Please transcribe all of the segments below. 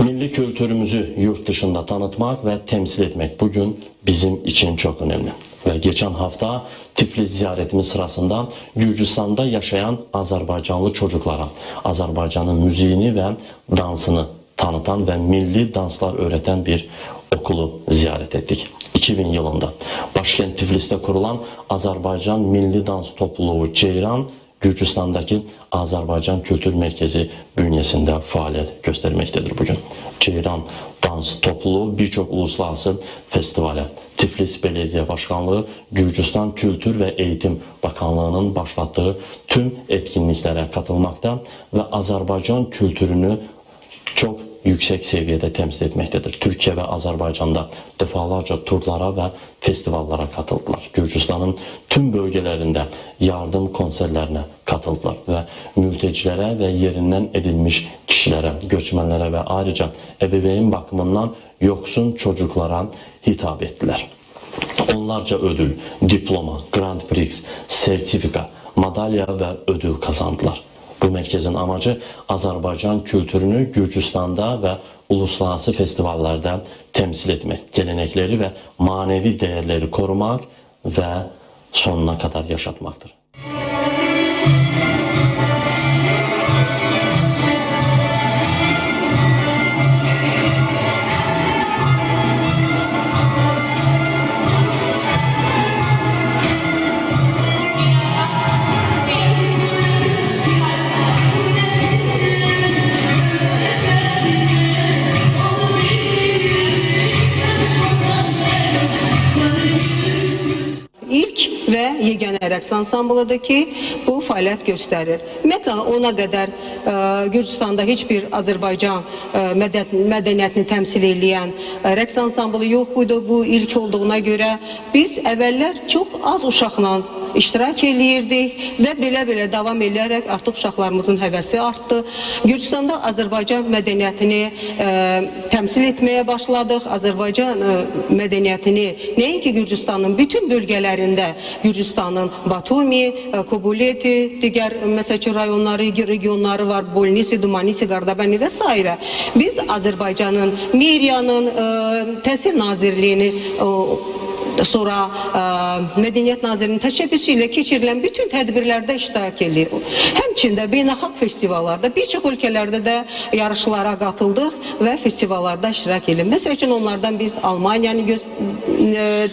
Milli kültürümüzü yurt dışında tanıtmak ve temsil etmek bugün bizim için çok önemli. Ve geçen hafta Tiflis ziyaretimiz sırasında Gürcistan'da yaşayan Azerbaycanlı çocuklara Azerbaycan'ın müziğini ve dansını tanıtan ve milli danslar öğreten bir okulu ziyaret ettik. 2000 yılında başkent Tiflis'te kurulan Azerbaycan Milli Dans Topluluğu Ceyran Gürcistan'daki Azerbaycan Kültür Merkezi bünyesinde faaliyet göstermektedir bugün. Ceyran Dans Topluluğu birçok uluslararası festivale, Tiflis Belediye Başkanlığı, Gürcistan Kültür ve Eğitim Bakanlığı'nın başlattığı tüm etkinliklere katılmakta ve Azerbaycan kültürünü çok yüksek seviyede temsil etmektedir. Türkiye ve Azerbaycan'da defalarca turlara ve festivallara katıldılar. Gürcistan'ın tüm bölgelerinde yardım konserlerine katıldılar ve mültecilere ve yerinden edilmiş kişilere, göçmenlere ve ayrıca ebeveyn bakımından yoksun çocuklara hitap ettiler. Onlarca ödül, diploma, Grand Prix, sertifika, madalya ve ödül kazandılar. Bu merkezin amacı Azerbaycan kültürünü Gürcistan'da ve uluslararası festivallerde temsil etmek, gelenekleri ve manevi değerleri korumak ve sonuna kadar yaşatmaktır. Rəqs ansamblıdır bu fəaliyyət göstərir. Ümumiyyətlə ona qədər ə, Gürcüstanda heç bir Azərbaycan ə, mədən, mədəniyyətini təmsil edən ə, rəqs ansamblı yox idi. Bu ilk olduğuna görə biz əvvəllər çox az uşaqla iştirak eləyirdik və belə-belə davam edərək artıq uşaqlarımızın həvəsi artdı. Gürcüstanda Azərbaycan mədəniyyətini ə, təmsil etməyə başladıq. Azərbaycan ə, mədəniyyətini nəinki Gürcüstanın bütün bölgələrində, Gürcüstanın Batumi, ə, Kobuleti, digər məsəl rayonları, regionları var, Bolnisi, Dumanisi, Qardabəni və s. Biz Azərbaycanın Meriyanın ə, Təhsil Nazirliyini ə, sonra ə, Mədəniyyət Nazirinin təşəbbüsü ilə keçirilən bütün tədbirlərdə iştirak edir. Həmçində beynəlxalq festivallarda, bir çox ölkələrdə də yarışlara qatıldıq və festivallarda iştirak edir. Məsəl üçün onlardan biz Almaniyanı ə,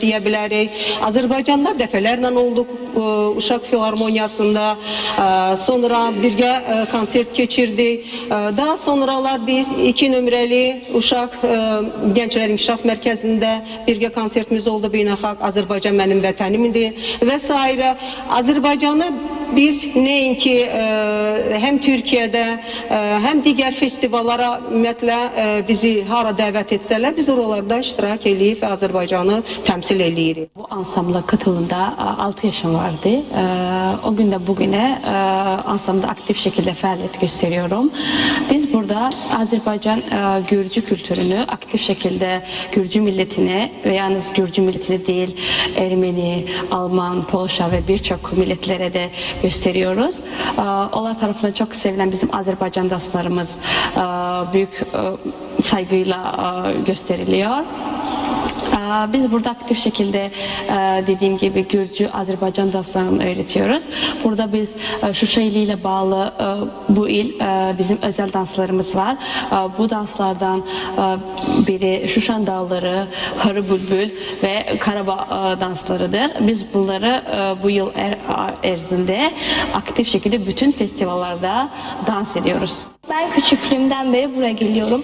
deyə bilərik. Azərbaycanda dəfələrlə olduq ə, Uşaq Filarmoniyasında, ə, sonra birgə ə, konsert keçirdik. Ə, Daha sonralar biz iki nömrəli Uşaq ə, Gənclər İnkişaf Mərkəzində birgə konsertimiz oldu beynəlxalq Azərbaycan mənim vətənimdir və s. Azərbaycanı biz nəinki ə, həm Türkiyədə, ə, həm digər festivallara ümumiyyətlə ə, bizi hara dəvət etsələr, biz oralarda iştirak eləyib və Azərbaycanı təmsil eləyirik. Bu ansambla katıldığımda 6 yaşım vardı. Ee, O günden bugüne e, ansambda aktif şekilde faaliyet gösteriyorum. Biz burada Azerbaycan e, Gürcü kültürünü aktif şekilde Gürcü milletine ve yalnız Gürcü milletine değil Ermeni, Alman, Polşa ve birçok milletlere de gösteriyoruz. Onlar tarafından çok sevilen bizim Azerbaycan dostlarımız e, büyük saygıyla gösteriliyor. Aa, Biz burada aktif şekilde e, dediğim gibi Gürcü, Azerbaycan danslarını öğretiyoruz. Burada biz e, Şuşa ile bağlı e, bu il bizim özel danslarımız var. Bu danslardan biri Şuşan Dağları, Harı Bülbül ve Karabağ danslarıdır. Biz bunları bu yıl er, erzinde aktif şekilde bütün festivallarda dans ediyoruz. Ben küçüklüğümden beri buraya geliyorum.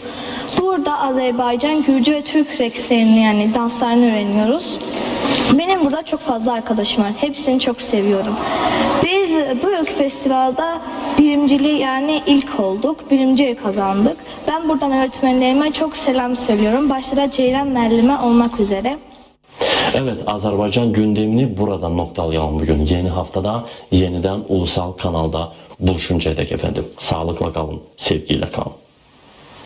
Burada Azerbaycan, Gürcü ve Türk rekslerini yani danslarını öğreniyoruz. Benim burada çok fazla arkadaşım var. Hepsini çok seviyorum. Biz bu yılki festivalde birinciliği yani ilk olduk. Birinciyi kazandık. Ben buradan öğretmenlerime çok selam söylüyorum. Başta Ceylan Merlime olmak üzere. Evet Azerbaycan gündemini buradan noktalayalım bugün. Yeni haftada yeniden ulusal kanalda buluşuncaya dek efendim. Sağlıkla kalın, sevgiyle kalın.